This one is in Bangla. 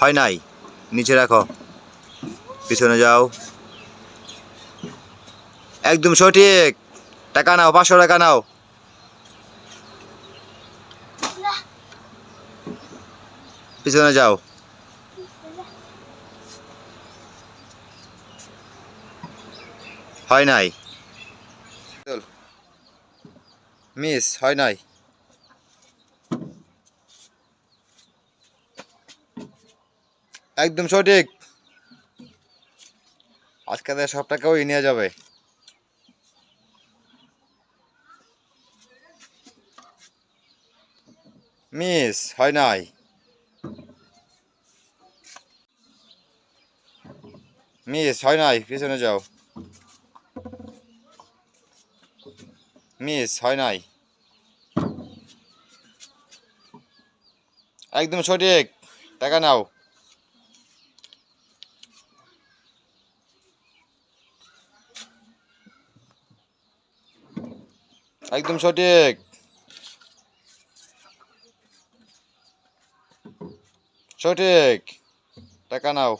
হয় নাই। নিচে রাখো। পিছনে যাও। একদম সঠিক। টাকা নাও, পাঁচশো টাকা নাও। পিছনে যাও। হয় নাই। মিস, হয় নাই। একদম সঠিক। আজকে তাদের সব টাকাও নিয়ে যাবে। মিস, হয় নাই? মিস, হয় নাই? পিছনে যাও। মিস, হয় নাই? একদম সঠিক। টাকা নাও। একদম সঠিক। সঠিক। টাকা নাও।